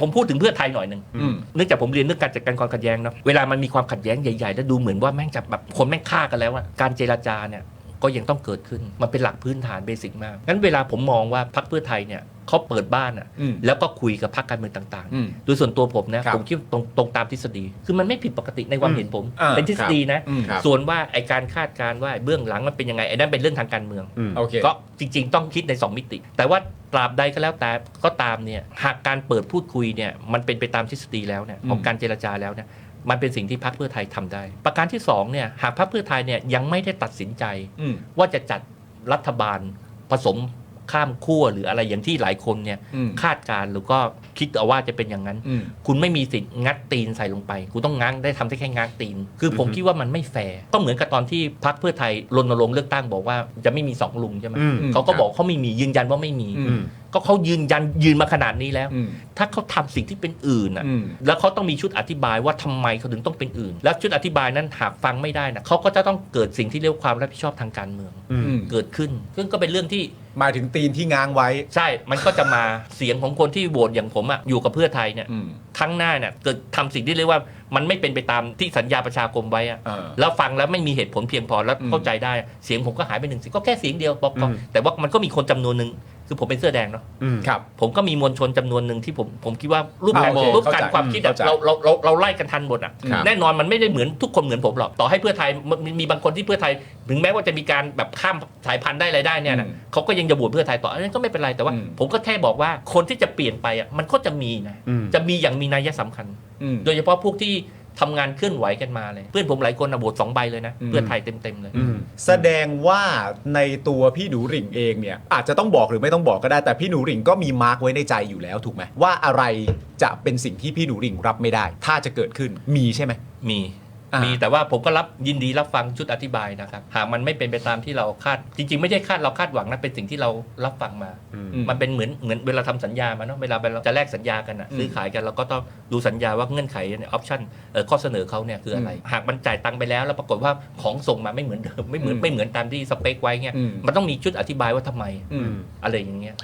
ผมพูดถึงเพื่อไทยหน่อยหนึ่งอืมเนื่องจากผมเรียนเรื่องการจัดการความขัดแย้งเนาะเวลามันมีความขัดแย้งใหญ่ๆแล้วดูเหมือนว่าแม่งจะแบบคนแม่งฆ่ากันแล้วอะการเจรจาเนี่ย ก็ยังต้องเกิดขึ้น มันเป็นหลักพื้นฐานเบสิกมาก งั้นเวลาผมมองว่าพรรคเพื่อไทยเนี่ยเขาเปิดบ้านอะอืมแล้วก็คุยกับพรรคการเมืองต่างอืมๆ โดยส่วนตัวผมนะ ครับผมคิดว่าตรงตรงตามทฤษฎี คือมันไม่ผิดปกติในความเห็นผม อ่า เป็นทฤษฎีนะ อืมครับส่วนว่าไอการคาดการณ์ว่าเบื้องหลังมันเป็นยังไงไอ้นั่นเป็นเรื่องทางการเมือง อืม โอเค ก็จริงๆ ต้องคิดใน 2 มิติ แต่ว่าตราบใดก็แล้วแต่ก็ตามเนี่ยหากการเปิดพูดคุยเนี่ยมันเป็นไปตามทฤษฎีแล้วเนี่ยของอืมการเจรจาแล้วเนี่ย มันเป็นสิ่งที่พรรคเพื่อไทยทำได้ ประการที่2เนี่ยหากพรรคเพื่อไทยเนี่ยยังไม่ได้ตัดสินใจอืมว่าจะจัดรัฐบาลผสม ข้ามขั้วหรืออะไรอย่างที่หลายคนเนี่ยอืมคาดการณ์หรือก็คิดเอาว่าจะเป็นอย่างนั้น อืม คุณไม่มีสิทธิ์งัดตีนใส่ลงไป คุณต้องง้างได้ทำได้แค่ง้างตีน คือผมอือฮึคิดว่ามันไม่แฟร์ก็เหมือนกับตอนที่พรรคเพื่อไทยรณรงค์เลือกตั้งบอกว่าจะไม่มีสองลุงใช่ไหมอืม เขาก็บอกเขาไม่มียืนยันว่าไม่มีอือืม ก็เขายืนยันยืนมาขนาดนี้แล้ว อืม ถ้าเขาทำสิ่งที่เป็นอื่นอะ อืม แล้วเขาต้องมีชุดอธิบายว่าทำไมเขาถึงต้องเป็นอื่น แล้วชุดอธิบายนั้นหากฟังไม่ได้นะเขาก็จะต้องเกิดสิ่งที่เรียกว่าความรับผิดชอบทางการเมือง อืมอืมเกิดขึ้นซึ่งก็เป็นเรื่องที่ หมายถึงตีนที่ง้างไว้ ใช่ มันก็จะมา เสียงของคนที่โหวตอย่างผมอะอยู่กับเพื่อไทยเนี่ย อืม ครั้งหน้าเนี่ยเกิดทำสิ่งที่เรียกว่ามันไม่เป็นไปตามที่สัญญาประชาคมไว้อะเออแล้วฟังแล้วไม่มีเหตุผลเพียงพอแล้วอืมเข้าใจได้ เสียงผมก็หายไปหนึ่งเสียงก็แค่เสียงเดียวบอกก็อืมแต่ว่ามันก็มีคนจำนวนหนึ่ง คือผมเป็นเสื้อแดงเนาะอืม ครับ ผมก็มีมวลชนจำนวนหนึ่งที่ผมผมคิดว่ารูปการอ่าโอเครูปการเข้าใจความคิดอะเข้าใจเราเราเราเราไล่กันทันหมดอะครับแน่นอนมันไม่ได้เหมือนทุกคนเหมือนผมหรอกต่อให้เพื่อไทยมันมีมีบางคนที่เพื่อไทย ถึงแม้ว่าจะมีการแบบข้ามสายพันธุ์ได้อะไรได้เนี่ยนะอืมเขาก็ยังจะโหวตเพื่อไทยต่ออันนั้นก็ไม่เป็นไรแต่ว่า อืม ผมก็แค่บอกว่าคนที่จะเปลี่ยนไปอะมันก็จะมีนะอืม จะมีอย่างมีนัยสำคัญ อืม โดยเฉพาะพวกที่ ทำงานเคลื่อนไหวกันมาเลย เพื่อนผมหลายคนอะโหวตสองใบเลยนะอืมเพื่อไทยเต็มๆเลยอืมแสดงว่าในตัวพี่หนูหริ่งเองเนี่ย อาจจะต้องบอกหรือไม่ต้องบอกก็ได้ แต่พี่หนูหริ่งก็มีมาร์กไว้ในใจอยู่แล้วถูกไหมว่าอะไรจะเป็นสิ่งที่พี่หนูหริ่งรับไม่ได้ ถ้าจะเกิดขึ้นมีใช่ไหมมีอ่า มีมีแต่ว่าผมก็รับยินดีรับฟังชุดอธิบายนะครับ หากมันไม่เป็นไปตามที่เราคาด จริง ๆ ไม่ใช่คาดเราคาดหวังนะเป็นสิ่งที่เรารับฟังมาอืมอืมมันเป็นเหมือนเหมือนเวลาทำสัญญามาเนาะเวลาเราจะแลกสัญญากันอะอืมซื้อขายกันเราก็ต้องดูสัญญาว่าเงื่อนไขเนี่ยออปชั่นเอ่อข้อเสนอเขาเนี่ยคืออะไรอืมหากมันจ่ายตังค์ไปแล้วแล้วปรากฏว่าของส่งมาไม่เหมือนเดิมไม่เหมือนอืมไม่เหมือนตามที่สเปคไว้เงี้ยอืมมันต้องมีชุดอธิบายว่าทำไมอืมอะไรอย่างเงี้ย